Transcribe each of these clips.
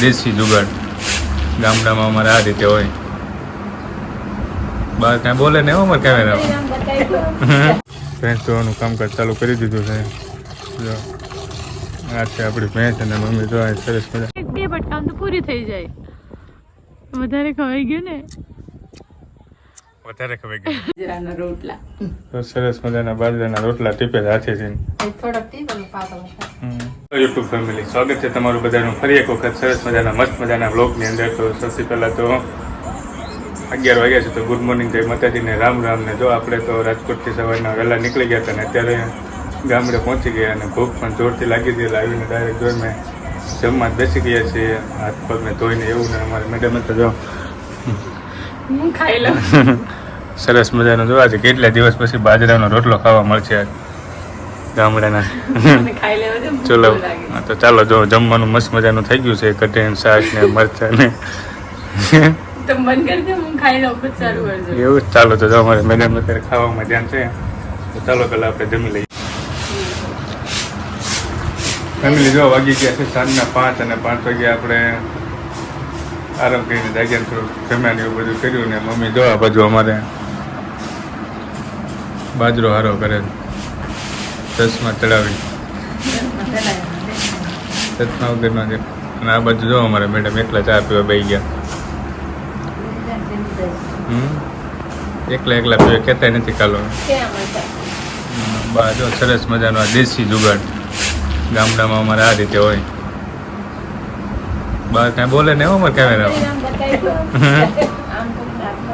દેશી જુગાડ. ગામડામાં અમારે આ રીતે હોય. બહાર કાંઈ બોલે ને અમારે કેમેરામાં ભેંસ ધોવાનું કામકાજ ચાલુ કરી દીધું છે. જો આ છે આપણી ભેંસ અને મમ્મી જો સરસ મજા. એક બે બટકામ તો પૂરી થઈ જાય. વધારે ખવાઈ ગયું ને? વધારે રોટલા. તો સરસ મજાના બાજરાના રોટલા ટીપે હાથે છે થોડોક ટીપણ પાતળો. યુટ્યુબ ફેમિલી સ્વાગત છે તમારું બધાનું. ફરી એક વખત સરસ મજાના મસ્ત મજાના બ્લોગની અંદર. તો સૌથી પહેલાં તો અગિયાર વાગ્યા છે તો ગુડ મોર્નિંગ જય માતાજીને. રામ રામ ને જો આપણે તો રાજકોટથી સવારના વહેલા નીકળી ગયા હતા ને અત્યારે ગામડે પહોંચી ગયા અને ભૂખ પણ જોરથી લાગી હતી એટલે આવીને ડાયરેક્ટ જોઈ મેં જમવા બેસી ગયા છીએ. હાથ પગને ધોઈને એવું ને અમારે મેડમ તો જો. ખાઈ લઉં. સરસ મજાનો જોવા છે કેટલા દિવસ પછી બાજરાનો રોટલો ખાવા મળશે? આજ ગામડાના. ચલો. તો ચાલો જો જમવાનું મસ્ત મજાનું થઈ ગયું છે. કઢી શાક ને મરચા ને. એવું જ ચાલો તો જો અમારે મેડમ અત્યારે ખાવામાં ધ્યાન છે. તો ચાલો પેલા આપણે જમી લઈએ. ફેમિલી જો વાગી ગયા છે સાંજના પાંચ અને પાંચ વાગે આપણે આરામ કરીને જાગ્યા થોડું જમ્યા એવું બધું કર્યું ને મમ્મી જો આ બાજુ અમારે બાજરો હારો કરે છે. ચશ્મા ચડાવી. ચશ્મા વગરનો છે અને આ બાજુ જો અમારે મેડમ એકલા ચા પીવા બે ગયા. હમ? એકલા એકલા પીવા કહેતા નથી કાલો. બા જો સરસ મજાનો આ દેશી જુગાડ. ગામડામાં અમારે આ રીતે હોય. બા કાંઈ બોલે ને અમારે કેમેરામાં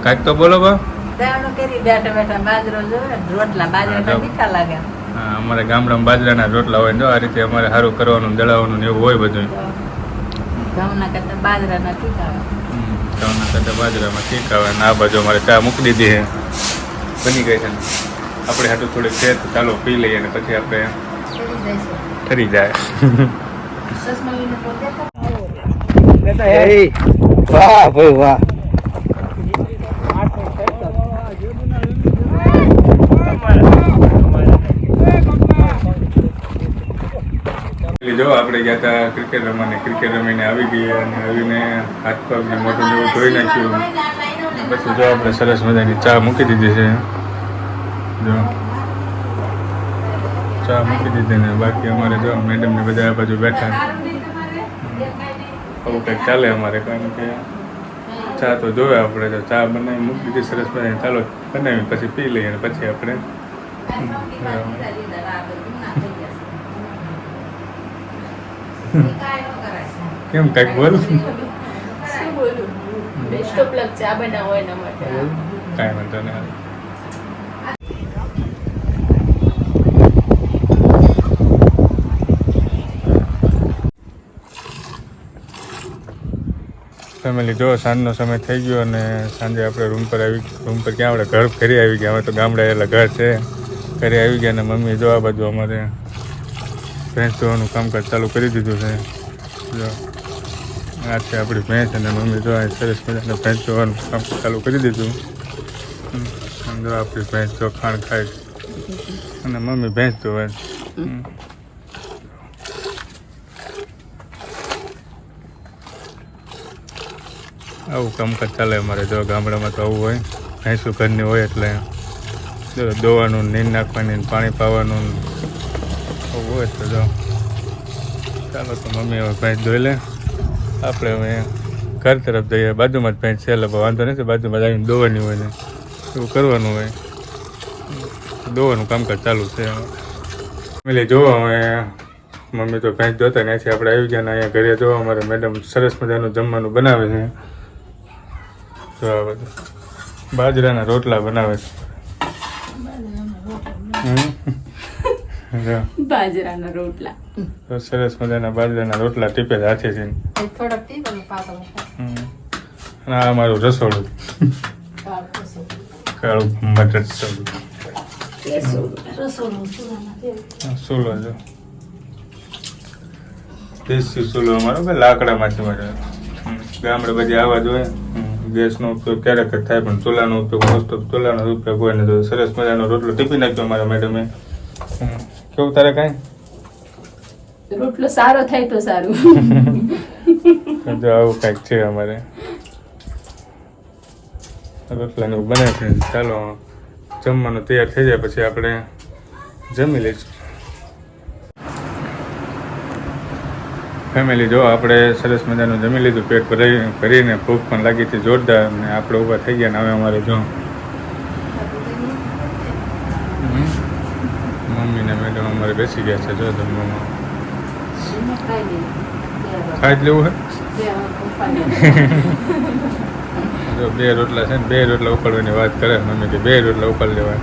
કાંઈક તો બોલો બા. બેઠા બેઠા બાજરો જોવે રોટલા બાજરા મીઠા લાગે. હા અમારે ગામડામાં બાજરાના રોટલા હોય ને આ રીતે અમારે સારું કરવાનું દળાવવાનું ને એવું હોય બધું ઘઉંના કરતા બાજરાના તીખા હમ, ઘઉંના કરતા બાજરામાં ઠીક આવે અને આ બાજુ અમારે ચા મૂકી દીધી છે. બની ગઈ છે ને. આપણે હાટું થોડીક છે તો ચાલો પી લઈએ અને પછી આપણે ઠરી જાય. તો વાહ ભાઈ વાહ. જો આપણે ગયા હતા ક્રિકેટ રમવાની ક્રિકેટ રમીને આવી ગયા અને આવીને હાથ પગને મોટું જેવું ધોઈ નાખ્યું. પછી જો આપણે સરસ મજાની ચા મૂકી દીધી છે. જો. ચા મૂકી દીધી ને બાકી અમારે જો મેડમને બધા આ બાજુ બેઠા. આવું કંઈક ચાલે અમારે, કારણ કે ચા તો જોવે આપણે, તો ચા બનાવી મૂકી દીધી સરસ મજાની. ચાલો બનાવી, પછી પી લઈએ અને પછી આપણે. કેમ કંઈક બોલ? શું બોલું? બેસ્ટ ઓફ લક ચા બનાવો એના માટે. કાંઈ વાંધો નહીં. ફેમિલી જો સાંજનો સમય થઈ ગયો અને સાંજે આપણે રૂમ પર આવી રૂમ પર ક્યાં આપણે? ઘર ફરી આવી ગયા. હવે તો ગામડા એટલે ઘર છે. ઘરે આવી ગયા અને મમ્મી જોવા બાજુ અમારે ભેંસ ધોવાનું કામકાજ ચાલુ કરી દીધું છે. જો, આ આપણી ભેંસ અને મમ્મી જો સરસ મજાનું ભેંસ ધોવાનું કામ ચાલુ કરી દીધું. જો આપણી ભેંસ જો ખાણ ખાય. અને મમ્મી ભેંસ ધોવે. આવું કામકાજ ચાલે અમારે જો ગામડામાં તો આવું હોય. ભેંસું ઘરની હોય એટલે. દોવાનું નીંદ નાખવાની પાણી પાવાનું ને આવું હોય તો જો ચાલો તો મમ્મી હવે પેન્ટ ધોઈ લે. આપણે હવે ઘર તરફ જઈએ. બાજુમાં જ પેન્ટ છે એટલે વાંધો નથી. બાજુમાં આવીને દોવાની હોય ને, એવું કરવાનું હોય. દોવાનું કામકાજ ચાલુ છે એટલે જોવો હવે. મમ્મી તો ભેંસ જોતા ત્યાંથી આપણે આવી ગયા અહીંયા ઘરે. જોવા અમારે મેડમ સરસ મજાનું જમવાનું બનાવે છે. જો બધું. બાજરાના રોટલા બનાવે છે. બાજરાના રોટલા. તો સરસ મજાના બાજરાના રોટલા ટીપે જ હાથે છે થોડોક પાતળો હમ. અને આ અમારું રસોડું. કાળું મટર રસોડું. સોલો. જો. દેશી સૂલો અમારો કે લાકડામાંથી મળે. ગામડે બધી આવા જોઈએ ગેસનો ઉપયોગ ક્યારેક જ થાય પણ ચૂલાનો ઉપયોગ મોસ્ટ ઓફ ચૂલાનો ઉપયોગ હોય ને તો સરસ મજાનો રોટલો ટીપી નાખ્યો અમારા મેડમે. કેવું તારે કાંઈ? રોટલો સારો થાય તો સારું. જો આવું કાંઈક છે અમારે. રોટલાનું બને છે. ચાલો જમવાનું તૈયાર થઈ જાય પછી આપણે જમી લઈશું. ફેમિલી જો આપણે સરસ મજાનું જમી લીધું. પેટ ભરાઈ ભરીને ભૂખ પણ લાગી હતી જોરદાર ને આપણે ઊભા થઈ ગયા ને હવે અમારે જો. મમ્મી ને મેડમ અમારે બેસી ગયા છે જો જમવામાં ખાઈ જ લેવું હે? જો બે રોટલા છે ને બે રોટલા ઉપાડવાની વાત કરે મમ્મી કે બે રોટલા ઉપાડી લેવાય.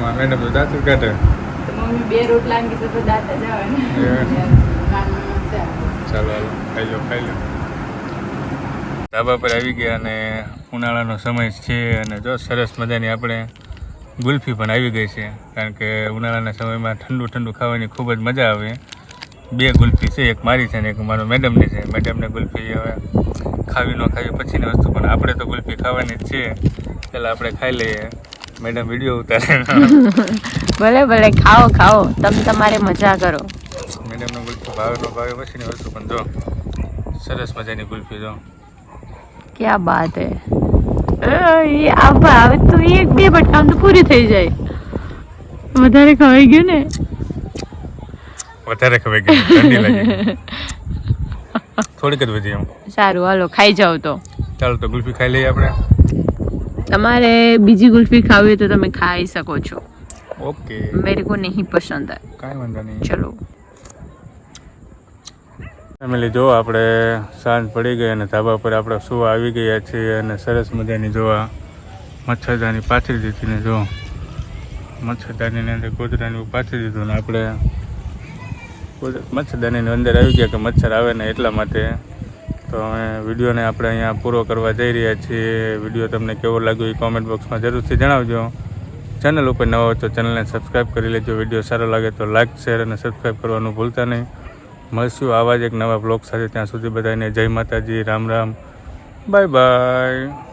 હા મેડમ તો દાંત કાઢે. મમ્મી બે રોટલા અંગી તો દાંત જ આવે ને. ચાલો ખાઈ લો ખાઈ લો. ધાબા પર આવી ગયા અને ઉનાળાનો સમય છે અને જો સરસ મજાની આપણે ગુલ્ફી પણ આવી ગઈ છે. કારણ કે ઉનાળાના સમયમાં ઠંડુ ઠંડુ ખાવાની ખૂબ જ મજા આવે. બે ગુલ્ફી છે એક મારી છે ને એક મારો મેડમની છે. મેડમને ગુલ્ફી હવે ખાવી ન ખાવી પછીની વસ્તુ પણ આપણે તો ગુલ્ફી ખાવાની જ છે. પહેલાં આપણે ખાઈ લઈએ. મેડમ વીડિયો ઉતારે. ભલે ભલે ખાઓ ખાઓ. તમે તમારે મજા કરો. મેડમનો ગુલ્ફી ભાવે ન ભાવે પછીની વસ્તુ પણ જો. સરસ મજાની ગુલ્ફી જો. ક્યાં બાત હે? એ આ ભાવે તો એક બે બટકામ તો પૂરી થઈ જાય. વધારે ખવાઈ ગયું ને? વધારે ખવાઈ ગયું. ઠંડી લાગી. થોડીક જ વધી એમ. સારું હાલો ખાઈ જાઓ તો. ચાલો તો ગુલ્ફી ખાઈ લઈએ આપણે. તમારે બીજી ગુલ્ફી ખાવી હોય તો તમે ખાઈ શકો છો. ઓકે. મેરે કો નહીં પસંદ. હે કાંઈ વાંધો નહીં. ચલો. ફેમિલી જો આપણે સાંજ પડી ગઈ અને ધાબા પર આપણે સુવા આવી ગયા છીએ અને સરસ મજાની જોવા મચ્છરદાની પાથરી દીધી ને જો મચ્છરદાનીની અંદર ગોદરાની પાથરી દીધું ને આપણે મચ્છરદાનીની અંદર આવી ગયા કે મચ્છર આવે ને એટલા માટે. તો અમે વિડીયોને આપણે અહીંયા પૂરો કરવા જઈ રહ્યા છીએ. વીડિયો તમને કેવો લાગ્યો એ કોમેન્ટ બોક્સમાં જરૂરથી જણાવજો. ચેનલ ઉપર નવા હોય તો ચેનલને સબસ્ક્રાઈબ કરી લેજો. વીડિયો સારો લાગે તો લાઇક શેર અને સબસ્ક્રાઈબ કરવાનું ભૂલતા નહીં. મળશું આવા જ એક નવા બ્લોગ સાથે. ત્યાં સુધી બધાને જય માતાજી, રામ રામ. Bye bye